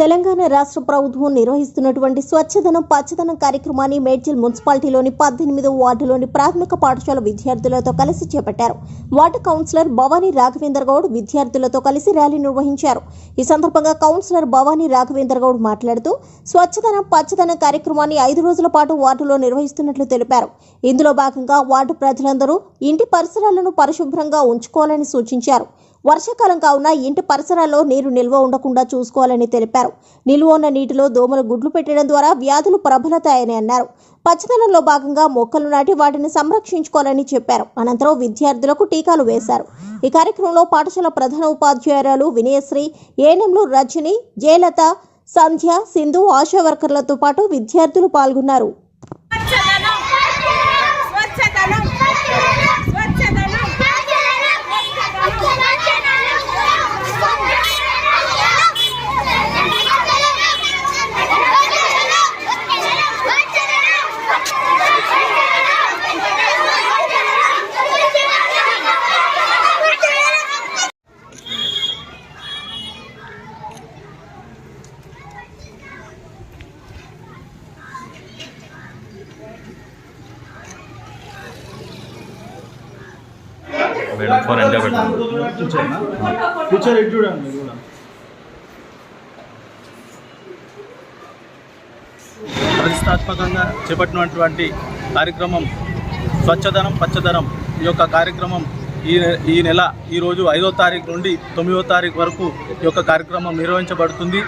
తెలంగాణ రాష్ట్ర ప్రభుత్వం నిర్వహిస్తున్నటువంటి స్వచ్ఛదనం పచ్చదనం కార్యక్రమాన్ని మేడ్చల్ మున్సిపాలిటీలోని పద్దెనిమిదో వార్డులోని ప్రాథమిక పాఠశాల విద్యార్థులతో కలిసి చేపట్టారు. వార్డు కౌన్సిలర్ భవానీ రాఘవేందర్ గౌడ్ విద్యార్థులతో కలిసి ర్యాలీ నిర్వహించారు. ఈ సందర్భంగా కౌన్సిలర్ భవానీ రాఘవేందర్ గౌడ్ మాట్లాడుతూ స్వచ్ఛదనం పచ్చదనం కార్యక్రమాన్ని ఐదు రోజుల పాటు వార్డులో నిర్వహిస్తున్నట్లు తెలిపారు. ఇందులో భాగంగా వార్డు ప్రజలందరూ ఇంటి పరిసరాలను పరిశుభ్రంగా ఉంచుకోవాలని సూచించారు. వర్షాకాలం కావున ఇంటి పరిసరాల్లో నీరు నిల్వ ఉండకుండా చూసుకోవాలని తెలిపారు. నిల్వ ఉన్న నీటిలో దోమలు గుడ్లు పెట్టడం ద్వారా వ్యాధులు ప్రబలతాయని అన్నారు. పచ్చదనంలో భాగంగా మొక్కలు నాటి వాటిని సంరక్షించుకోవాలని చెప్పారు. అనంతరం విద్యార్థులకు టీకాలు వేశారు. ఈ కార్యక్రమంలో పాఠశాల ప్రధాన ఉపాధ్యాయురాలు వినయశ్రీ ఏనెంలు రజని జయలత సంధ్య సింధు ఆశా వర్కర్లతో పాటు విద్యార్థులు పాల్గొన్నారు స్వచ్ఛదనం స్వచ్ఛదనం మేడం ఫోన్ ఎండ పెట్టండి. చూడండి? ప్రతిష్టాత్మకంగా చేపట్టినటువంటి కార్యక్రమం స్వచ్ఛదనం పచ్చదనం ఈ యొక్క కార్యక్రమం ఈ ఈ నెల ఈరోజు ఐదో తారీఖు నుండి తొమ్మిదో తారీఖు వరకు ఈ యొక్క కార్యక్రమం నిర్వహించబడుతుంది.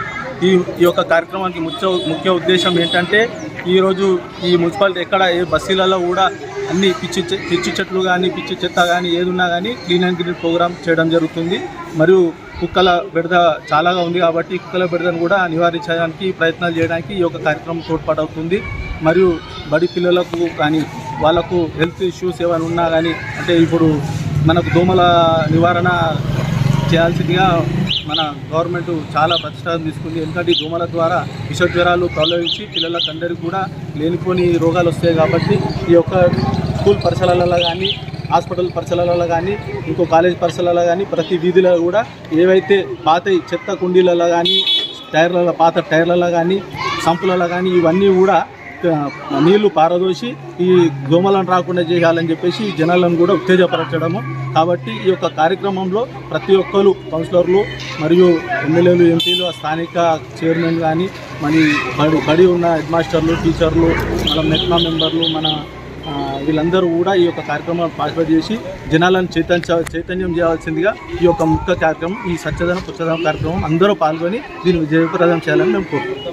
ఈ ఈ యొక్క కార్యక్రమానికి ముఖ్య ముఖ్య ఉద్దేశం ఏంటంటే ఈరోజు ఈ మున్సిపాలిటీ ఎక్కడ ఏ బస్సీలలో కూడా అన్ని పిచ్చి చె- పిచ్చి చెట్లు కానీ పిచ్చి చెత్త కానీ ఏదున్నా కానీ క్లీన్ అండ్ గ్రీన్ ప్రోగ్రామ్ చేయడం జరుగుతుంది. మరియు కుక్కల బెడద చాలాగా ఉంది కాబట్టి కుక్కల బెడదను కూడా నివారించడానికి ప్రయత్నాలు చేయడానికి ఈ యొక్క కార్యక్రమం తోడ్పాటవుతుంది. మరియు బడి పిల్లలకు కానీ వాళ్ళకు హెల్త్ ఇష్యూస్ ఏమైనా ఉన్నా కానీ అంటే ఇప్పుడు మనకు దోమల నివారణ చేయాల్సిందిగా మన గవర్నమెంట్ చాలా ప్రతిష్టానం తీసుకుంది. ఎందుకంటే ఈ దోమల ద్వారా విష జ్వరాలు ప్రవహించి పిల్లల అందరికీ కూడా లేనిపోని రోగాలు వస్తాయి కాబట్టి ఈ యొక్క స్కూల్ పరిసరాలలో కానీ హాస్పిటల్ పరిసరాలలో కానీ ఇంకో కాలేజ్ పరిసరాలలో కానీ ప్రతి వీధిలో కూడా ఏవైతే పాత చెత్త కుండీలలో కానీ టైర్లలో పాత టైర్లలో కానీ సంపులలో కానీ ఇవన్నీ కూడా నీళ్ళు పారదోసి ఈ దోమలను రాకుండా చేయాలని చెప్పేసి జనాలను కూడా ఉత్తేజపరచడము. కాబట్టి ఈ యొక్క కార్యక్రమంలో ప్రతి ఒక్కరు కౌన్సిలర్లు మరియు ఎమ్మెల్యేలు ఎంపీలు స్థానిక చైర్మన్ కానీ మరి బడి బడి ఉన్న హెడ్ మాస్టర్లు టీచర్లు మన మెట్నా మెంబర్లు మన వీళ్ళందరూ కూడా ఈ యొక్క కార్యక్రమాన్ని పార్టిసిపేట్ చేసి జనాలను చైతన్య చైతన్యం చేయాల్సిందిగా ఈ యొక్క ముఖ్య కార్యక్రమం ఈ సత్యదనం పుచ్చదనం కార్యక్రమం అందరూ పాల్గొని దీన్ని విజయప్రదం చేయాలని మేము కోరుకుంటున్నాం.